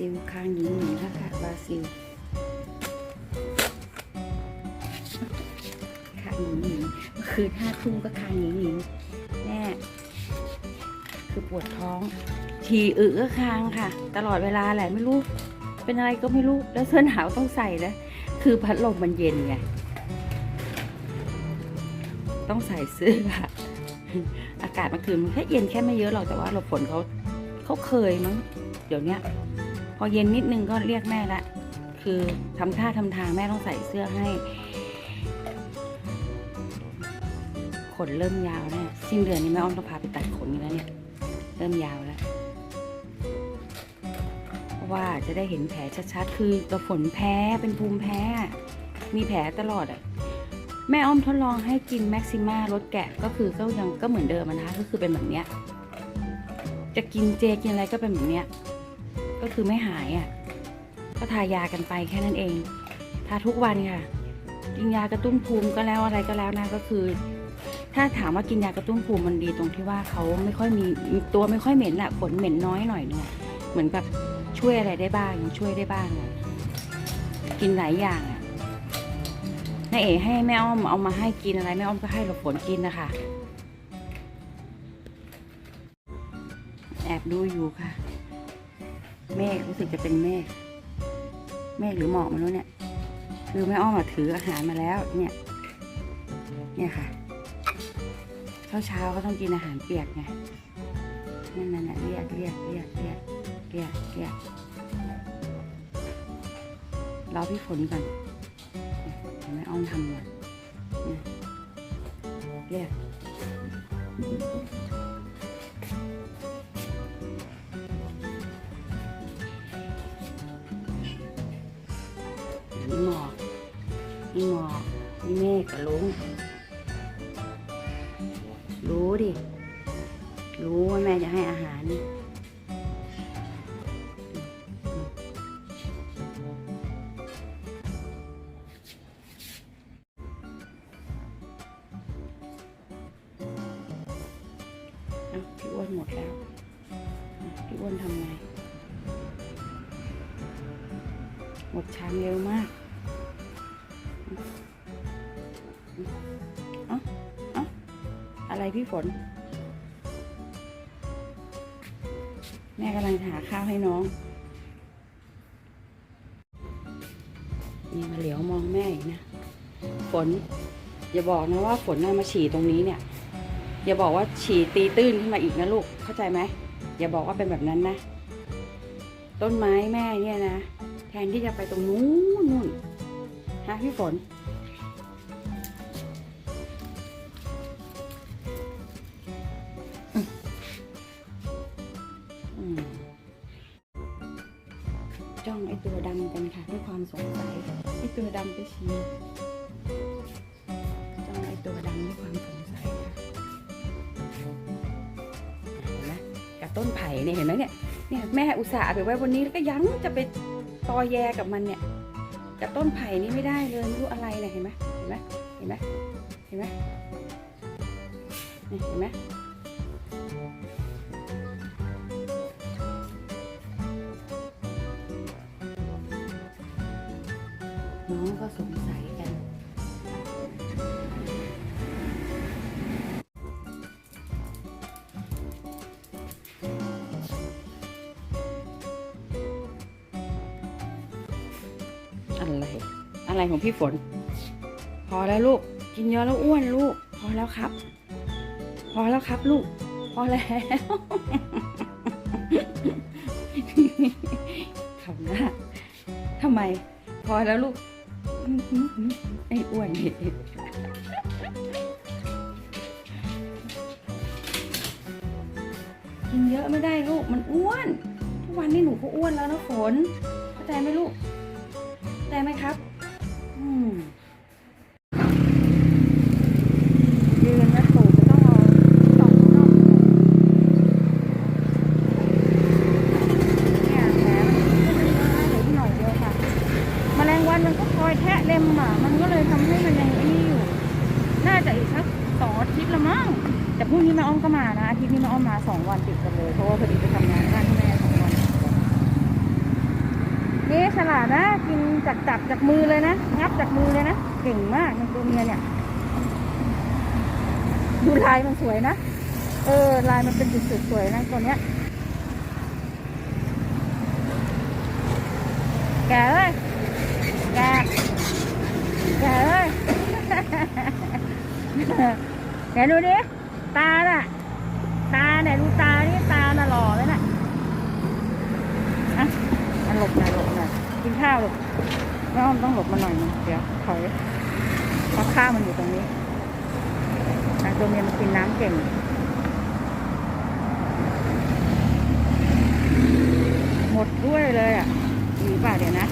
ซิลข้างนี้หนึ่งแล้ค่ะบราซิลข้างนี้หนึ่งคือถ้าทุ่มก็ข้างนี้หนึ่งแน่คือปวดท้องที่อึก็คางค่ะ ตลอดเวลาแหละไม่รู้ เป็นอะไรก็ไม่รู้ แล้วเสื้อหนาวต้องใส่แล้วคือพัดลมมันเย็นไงต้องใส่เสื้อค่ะอากาศมันคือมันแค่เย็นแค่ไม่เยอะหรอกแต่ว่าเราฝนเขาเขาเคยมั้งเดี๋ยวนี้ อเย็นนิดนึงก็เรียกแม่ละ คือทำท่าทำทางแม่ต้องใส่เสื้อให้ ขนเริ่มยาวแล้วสิ้นเดือนนี้แม่อ้อมต้องพาไปตัดขนกันแล้วเนี่ย เริ่มยาวแล้วเพราะว่าจะได้เห็นแผลชัดๆ คือตัวฝนแพ้เป็นภูมิแพ้ มีแผลตลอดอะ แม่อ้อมทดลองให้กินแม็กซิมาลดแกะก็คือก็ยังก็เหมือนเดิมนะคะก็คือเป็นแบบเนี้ย จะกินเจกินอะไรก็เป็นแบบเนี้ย ก็คือไม่หายอะ ก็ทายากันไปแค่นั้นเอง ทาทุกวันค่ะ กินยากระตุ้นภูมิก็แล้วอะไรก็แล้วนะก็คือ ถ้าถามว่ากินยากระตุ้นภูมิมันดีตรงที่ว่าเขาไม่ค่อยมีตัวไม่ค่อยเหม็นอะขนเหม็นน้อยหน่อยเนี่ยเหมือนแบบช่วยอะไรได้บ้างยังช่วยได้บ้างอะกินหลายอย่างอะนายเอ๋ให้แม่อ้อมเอามาให้กินอะไรแม่อ้อมก็ให้หลบฝนกินนะคะ แอบดูอยู่ค่ะ เมฆรู้สึกจะเป็นเมฆเมฆหรือหมอกไมันรู้เนี่ย คือแม่อ้อมถืออาหารมาแล้วเนี่ย เนี่ยค่ะเช้าเช้าๆก็ต้องกินอาหารเปียกไงนั่นนั่นน่ะเรียกเรียกเรียกเรียกเรียกเรียกรอพี่ฝนก่อนแม่อ้อมทำก่อนเนี่ยเรียก นี่หมอกนี่เมฆกับลุงรู้ดิ รู้ว่าแม่จะให้อาหารเอ้าพี่อ้วนหมดแล้ว พี่อ้วนทำไง หมดชามเร็วมาก อะไรพี่ฝน แม่กำลังหาข้าวให้น้องนี่มาเหลียวมองแม่อีกนะ ฝน อย่าบอกนะว่าฝนน่ะมาฉี่ตรงนี้เนี่ย อย่าบอกว่าฉี่ตีตื้นขึ้นมาอีกนะลูกเข้าใจไหมอย่าบอกว่าเป็นแบบนั้นนะ ต้นไม้แม่เนี่ยนะ แทนที่จะไปตรงนู้นนู่นฮะพี่ฝน จ้องไอ้ตัวดำกันค่ะด้วยความสงสัยไอ้ตัวดำไปชี้จ้องไอ้ตัวดำด้วยความสงสัยค่ะเห็นไหมกับต้นไผ่เนี่ยเห็นไหมเนี่ยเนี่ยแม่อุตส่าห์ไปไว้บนนี้แล้วก็ยังจะไปตอแยกับมันเนี่ยกับต้นไผ่นี่ไม่ได้เลยไม่รู้อะไรเนี่ยเห็นไหมเห็นไหมเห็นไหมเห็นไหมเห็นไหม ก็สงสัยกัน อะไร อะไรของพี่ฝน พอแล้วลูก กินเยอะแล้วอ้วนลูก พอแล้วครับ พอแล้วครับลูก พอแล้วทำหน้าทำไม พอแล้วลูก ไอ้อ้วนนี่กินเยอะไม่ได้ลูกมันอ้วน ทุกวันนี้หนูก็อ้วนแล้วนะฝนเข้าใจไหมลูกเข้าใจไหมครับ อืมยืนนะตูดก็ต้องเอาสองรอบเนี่ยแผลมันเหลือที่หน่อยเดียวค่ะ แมลงวันมันก็คอยแทะเล็ มอะ มันก็เลยทำให้มันยังไอ้นี่อยู่ น่าจะอีกสักสองอาทิตย์ละมั้ง แต่พรุ่งนี้ม่อ้อมก็มานะ อาทิตย์นี้ม่อ้อมมาสองวันติดกันเลย เพราะว่าพอดีไปทำงานบ้านที่แม่สองวันนี่ฉลาดนะ กินจากจับจากมือเลยนะ งับจากมือเลยนะ เก่งมากมันตัวเมียเนี่ย ดูลายมันสวยนะ เออ ลายมันเป็นจุดๆสวยนะตัวเนี้ยแกะเลยแกะแกะเลย ไหนดูดิตาน่ะ ตาไหนดูตานี่ตาน่ะหล่อเลยน่ะอะมันหลบหน่อยหลบหน่อยกินข้าวหลบแม่อ้อมต้องหลบมาหน่อยนึงเดี๋ยวถอยเพราะข้าวมันอยู่ตรงนี้ตัวเมียมันกินน้ำเก่งหมดด้วยเลยอะดีป่ะเดี๋ยวนะ